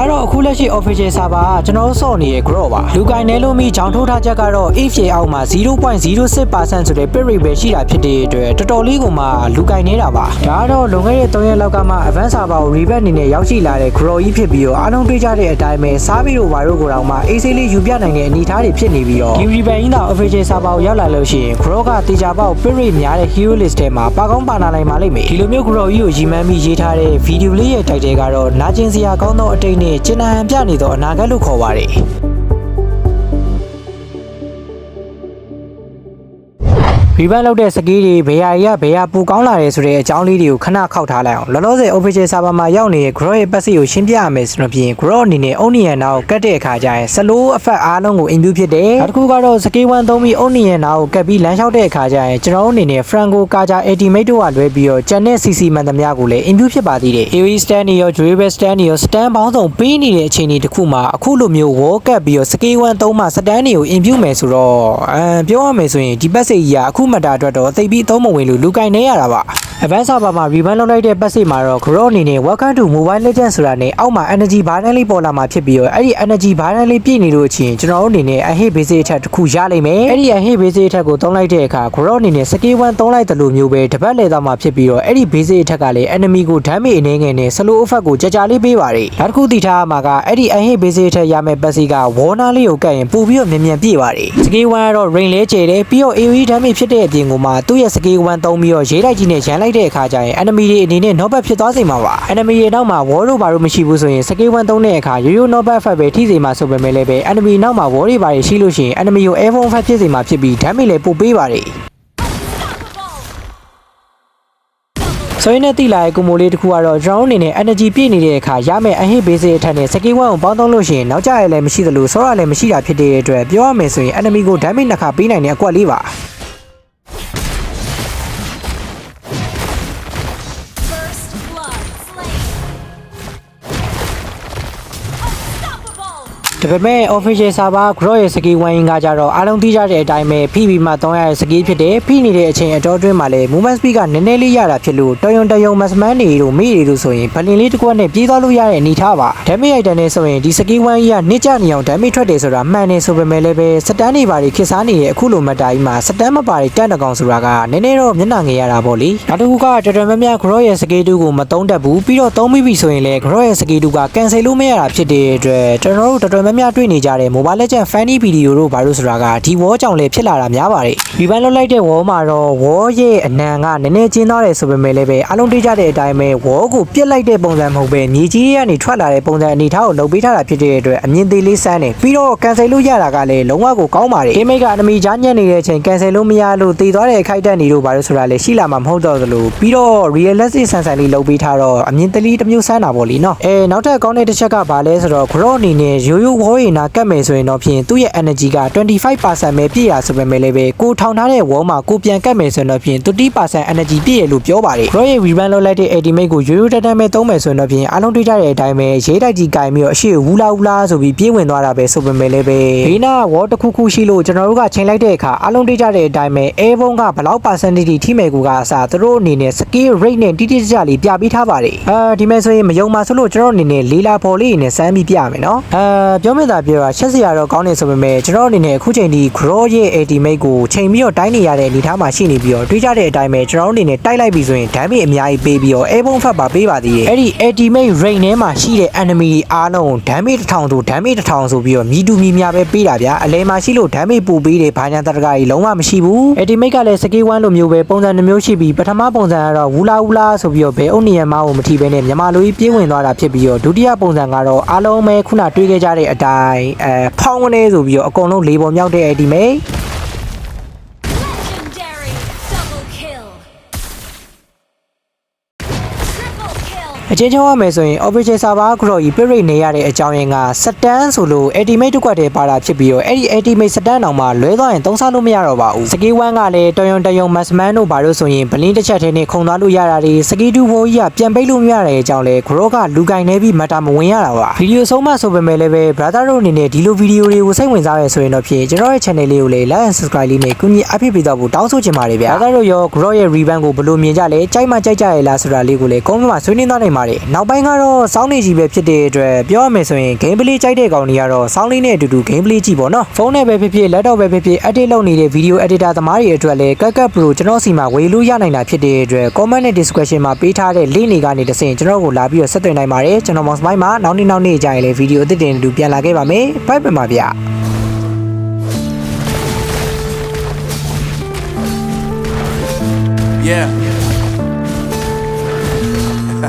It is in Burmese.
ကတော့အခုလက်ရှိ official server ကကျွန်တော်တို့စော့နေတဲ့ group ပါလူကင်နယ်လို့မိကြောင်ထိုးထားချက်ကတော့ if ရေအောက်မှာ0.06%ဆိုတဲ့ pit rate ပဲရှိတာဖြစ်တဲ့အတွက်တော်တော်လေးကိုမှလူကင်နေတာပါဒါကတော့လွန်ခဲ့တဲ့3ရက်လောက်ကမှ advanced server ကို revert အနေနဲ့ရောက်ရှိလာတဲ့ group ကြီးဖြစ်ပြီးတော့အားလုံးတွေ့ကြတဲ့အတိုင်းပဲစားပြီးတော့ဘာလို့ကိုတော့မှ AC လေးယူပြနိုင်တဲ့အနေအထားတွေဖြစ်နေပြီးတော့ဒီ revert ကြီးတော့ official server ကိုရောက်လာလို့ရှိရင် group ကတေချာပေါက် pit rate များတဲ့ hero list ထဲမှာပါကောင်းပါနာနိုင်ပါလိမ့်မယ်ဒီလိုမျိုး group ကြီးကိုရီမန်းပြီးရေးထားတဲ့ video လေးရဲ့ title ကတော့နာကျင်စရာကောင်းသောအတိတ်နဲ့ကျင်နာဟန်ပြနေသောအနာဂတ်လို့ခေါ်ပါတယ် ရီဘန်လောက်တဲ့စကီးတွေဘယ်ဟာကြီးကဘယ်ဟာပူကောင်းလာတယ်ဆိုတဲ့အကြောင်းလေးတွေကိုခဏခောက်ထားလိုက်အောင်လောလောဆယ် official server မှာရောက်နေတဲ့ grow ရဲ့ပတ်စီကိုရှင်းပြရမယ်ဆိုတော့ပြင် grow အနေနဲ့ onion နာကိုကတ်တဲ့အခါကျရင် slow effect အားလုံးကို imbue ဖြစ်တယ်နောက်တစ်ခုကတော့ scale 1သုံးပြီး onion နာကိုကတ်ပြီးလမ်းလျှောက်တဲ့အခါကျရင်ကျွန်တော်တို့အနေနဲ့ franco kaja ultimate တို့ကလွဲပြီးတော့ channel cc မှန်သမျှကိုလည်း imbue ဖြစ်ပါသေးတယ် aoe stand တွေရော durable stand တွေရော stand ပေါင်းစုံပေးနေတဲ့အခြေအနေတစ်ခုမှာအခုလိုမျိုး wall ကတ်ပြီးတော့ scale 1သုံးမှ stand တွေကို imbue မယ်ဆိုတော့အဲပြောရမယ်ဆိုရင်ဒီပတ်စိတ်ကြီးကအခုမှတ်တာအတွက်တော့သိပြီးသုံးမဝင်လို့လူကင်နေရတာပါ Advanced Server မှာ rebrand လုပ်လိုက်တဲ့ပတ်စိတ်မှာတော့ Grow အနေနဲ့ Welcome to Mobile Legends ဆိုတာနဲ့အောက်မှာ Energy Barren လေးပေါ်လာမှာဖြစ်ပြီးတော့အဲ့ဒီ Energy Barren လေးပြည့်နေလို့အချင်းကျွန်တော်တို့အနေနဲ့အဟိ basic အထက်တစ်ခုရလိမ့်မယ်အဲ့ဒီအဟိ basic အထက်ကိုသုံးလိုက်တဲ့အခါ Grow အနေနဲ့ Skill 1သုံးလိုက်တယ်လို့မျိုးပဲတပတ်လေသားမှာဖြစ်ပြီးတော့အဲ့ဒီ basic အထက်ကလည်း enemy ကို damage အနေငယ်နဲ့ slow effect ကိုကြာကြာလေးပေးပါတယ်နောက်တစ်ခုသိထားရမှာကအဲ့ဒီအဟိ basic အထက်ရမယ့်ပတ်စိတ်က Warner လေးကိုကတ်ရင်ပို့ပြီးတော့မြန်မြန်ပြည့်ပါတယ် Skill 1ကတော့ rain လဲကျဲတယ်ပြီးတော့ AoE damage ဖြစ်တဲ့အပြင်ကိုမှသူ့ရဲ့ Skill 1သုံးပြီးတော့ရေးလိုက်ကြီးနဲ့ရန်လိုက်တဲ့အခါကျရင် enemy တွေအနေနဲ့ knockback ဖြစ်သွားစေမှာပါ enemy တွေနောက်မှာ wall တို့ဘာလို့မရှိဘူးဆိုရင် skill 1သုံးတဲ့အခါရိုးရိုး knockback effect ပဲထိစေမှာဆိုပေမဲ့လည်းပဲ enemy နောက်မှာ wall တွေဘာတွေရှိလို့ရှိရင် enemy ကို air bomb effect ဖြစ်စေမှာဖြစ်ပြီး damage လည်းပိုပေးပါတယ်ဆိုရင်နဲ့တိလာရဲ့ကွန်မိုလေးတစ်ခုကတော့ကျွန်တော်တို့အနေနဲ့ energy ပြည့်နေတဲ့အခါရမယ့်အဟိ basic အထက်နဲ့ skill 1ကိုပေါင်းသုံးလို့ရှိရင်နောက်ကျရလည်းမရှိသလိုဆောရလည်းမရှိတာဖြစ်တဲ့အတွက်ပြောရမယ်ဆိုရင် enemy ကို damage နှစ်ခါပေးနိုင်တဲ့အကွက်လေးပါ ဒါပေမဲ့ official server grow ရဲ့ skill 1ကကြတော့အားလုံးသိကြတဲ့အတိုင်းပဲ PB မှာ3ရတဲ့ skill ဖြစ်တယ်ဖိနေတဲ့အချိန်အတော်အတွင်းမှာလည်း movement speed ကနည်းနည်းလေးရတာဖြစ်လို့တော်ရုံတရုံ maxman တွေတို့မိတွေတို့ဆိုရင်ဗလင်လေးတစ်ခွက်နဲ့ပြေးသွားလို့ရတဲ့အနေထားပါ damage item နဲ့ဆိုရင်ဒီ skill 1ကြီးကနစ်ကြနေအောင် damage ထွက်တယ်ဆိုတာမှန်တယ်ဆိုပေမဲ့လည်းပဲစတန်းတွေပါတွေခစ်စားနေတဲ့အခုလိုမတ်တာကြီးမှာစတန်းမပါတွေတက်တကောင်ဆိုတာကနည်းနည်းတော့မျက်နှာငယ်ရတာပေါ့လေနောက်တစ်ခုကတော်တော်များများ grow ရဲ့ skill 2ကိုမသုံးတတ်ဘူးပြီးတော့သုံးမိပြီဆိုရင်လည်း grow ရဲ့ skill 2က cancel လို့မရတာဖြစ်တဲ့အတွက်ကျွန်တော်တို့တော်တော်များများတွေ့နေကြတဲ့ Mobile Legends Funny Video တို့ဘာလို့ဆိုတာကဒီ wall ကြောင့်လည်းဖြစ်လာတာများပါတယ်ဒီဘန်လောက်လိုက်တဲ့ wall မှာတော့ wall ရဲ့အနံကနည်းနည်းကျင်းသွားတယ်ဆိုပေမဲ့လည်းပဲအားလုံးတွေ့ကြတဲ့အတိုင်းပဲ wall ကိုပြစ်လိုက်တဲ့ပုံစံမဟုတ်ပဲမြေကြီးတွေကနေထွက်လာတဲ့ပုံစံအနေထားကိုလုပ်ပေးထားတာဖြစ်တဲ့အတွက်အမြင်သေးလေးစမ်းတယ်ပြီးတော့ cancel လို့ရတာကလည်းလုံးဝကိုကောင်းပါတယ် game က enemy ကြားညက်နေတဲ့အချိန် cancel လို့မရလို့တည်သွားတဲ့အခိုက်အတန့်တွေတို့ဘာလို့ဆိုတာလည်းရှိလာမှာမဟုတ်တော့သလိုပြီးတော့ realistic ဆန်ဆန်လေးလုပ်ပေးထားတော့အမြင်တလေးတစ်မျိုးစမ်းတာပေါ့လीနော်အဲနောက်ထပ်ကောင်းတဲ့တစ်ချက်ကဘာလဲဆိုတော့ grow အနေနဲ့ရိုးရိုးဝေါ်ရင်နာကတ်မယ်ဆိုရင်တော့ဖြင့်သူ့ရဲ့ energy က25%ပဲပြည့်ရဆိုပေမဲ့လည်းပဲကိုထောင်ထားတဲ့ wall မှာကိုပြန်ကတ်မယ်ဆိုရင်တော့ဖြင့်30% energy ပြည့်ရလို့ပြောပါတယ် grow ရဲ့ rebound လုပ်လိုက်တဲ့ ultimate ကိုရိုးရိုးတက်တက်ပဲသုံးမယ်ဆိုရင်တော့ဖြင့်အားလုံးတွေ့ကြတဲ့အတိုင်းပဲရေးတိုက်ကြီးကင်ပြီးတော့အရှိဝူလာဝူလာဆိုပြီးပြေးဝင်သွားတာပဲဆိုပေမဲ့လည်းပဲဘေးနာ wall တစ်ခုခုရှိလို့ကျွန်တော်တို့ကချိန်လိုက်တဲ့အခါအားလုံးတွေ့ကြတဲ့အတိုင်းပဲ air bomb ကဘယ်လောက် percentage ထိမယ်ကူကအစားသူတို့အနေနဲ့ skill rate နဲ့တိတိကျကျလေးပြပေးထားပါတယ်အဲဒီမဲ့ဆိုရင်မယုံပါဆိုလို့ကျွန်တော်အနေနဲ့လေးလာပေါ်လေးနဲ့စမ်းပြီးပြရမယ်နော်အဲပြောမိတာပြောတာချက်စရာတော့ကောင်းနေဆိုပေမဲ့ကျွန်တော်အနေနဲ့အခုချိန်ဒီ grow ရဲ့ ultimate ကိုချိန်ပြီးတော့တိုင်းနေရတဲ့အနေထားမှာရှိနေပြီးတော့တွေးကြတဲ့အတိုင်းပဲကျွန်တော်အနေနဲ့တိုက်လိုက်ပြီဆိုရင် damage အများကြီးပေးပြီးတော့ air bomb ဖတ်ပါပေးပါသေးတယ်အဲ့ဒီ ultimate rate ထဲမှာရှိတဲ့ enemy တွေအားလုံး damage 1000ဆို damage 1000ဆိုပြီးတော့မြည်တူမြည်များပဲပေးတာဗျာအလဲမှာရှိလို့ damage ပိုပေးတယ်ဘာညာတရကကြီးလုံးဝမရှိဘူး ultimate ကလည်း skill 1လိုမျိုးပဲပုံစံတစ်မျိုးရှိပြီးပထမပုံစံကတော့ဝူလာဝူလာဆိုပြီးတော့ဘယ်အုတ်နေရမအောင်မထီပဲနဲ့မြန်မာလူကြီးပြေးဝင်သွားတာဖြစ်ပြီးတော့ဒုတိယပုံစံကတော့အားလုံးပဲခုနတွေးခဲ့ကြတဲ့အတိုင်းအဲဖောင်းကနေဆိုပြီးတော့အကုန်လုံးလေးပေါ်မြောက်တဲ့ ultimate အချင်းချင်းရမယ်ဆိုရင် official server ကရော်ကြီးပြရိတ်နေရတဲ့အကြောင်းရင်းကစတန်ဆိုလို့ ultimate တစ်ခွက်တည်းပါတာဖြစ်ပြီးတော့အဲ့ဒီ ultimate စတန်အောင်မှလွဲသွားရင်သုံးစားလို့မရတော့ပါဘူး skill 1ကလည်းတော်ရုံတရုံ maxman တို့ဘာလို့ဆိုရင်ဘလင်းတစ်ချက်တည်းနဲ့ခုံသွားလို့ရတာတွေ skill 2ဘိုးကြီးကပြန်ပိတ်လို့မရတဲ့အကြောင်းလဲ grow ကလူကင်နေပြီးမတာမဝင်ရတာပါဗီဒီယိုဆုံးမဆိုပေမဲ့လည်းပဲ brother တို့အနေနဲ့ဒီလိုဗီဒီယိုတွေကိုစိတ်ဝင်စားရဆိုရင်တော့ဖြင့်ကျွန်တော်ရဲ့ channel လေးကိုလည်း like and subscribe လေးနဲ့ကူညီအပ်ပေးပေးတော့ဖို့တောင်းဆိုချင်ပါတယ်ဗျာ brother တို့ရော grow ရဲ့ rebound ကိုဘယ်လိုမြင်ကြလဲကြိုက်မှကြိုက်ကြရလားဆိုတာလေးကိုလည်း comment မှာဆွေးနွေးသွားနိုင်ပါပါတယ်နောက်ပိုင်းကတော့စောင်းနေကြီးပဲဖြစ်တဲ့အတွက်ပြောရမယ်ဆိုရင် gameplay ကြိုက်တဲ့ကောင်တွေကတော့စောင်းလေးနဲ့အတူတူ gameplay ကြည့်ပေါ့နော်ဖုန်းနဲ့ပဲဖြစ်ဖြစ် laptop ပဲဖြစ်ဖြစ် edit လုပ်နေတဲ့ video editor သမားတွေအတွက်လည်း CapCut Pro ကျွန်တော်စီမှာဝေလို့ရနိုင်တာဖြစ်တဲ့အတွက် comment နဲ့ description မှာပေးထားတဲ့ link တွေကနေတစ်ဆင့်ကျွန်တော်ကိုလာပြီးတော့ဆက်သွင်းနိုင်ပါတယ်ကျွန်တော် mouse ပိုင်းမှာနောက်နေ့နောက်နေ့ကြာရင်လည်း video အသစ်တင်တူပြန်လာခဲ့ပါမယ် bye bye ပါဗျာ Yeah.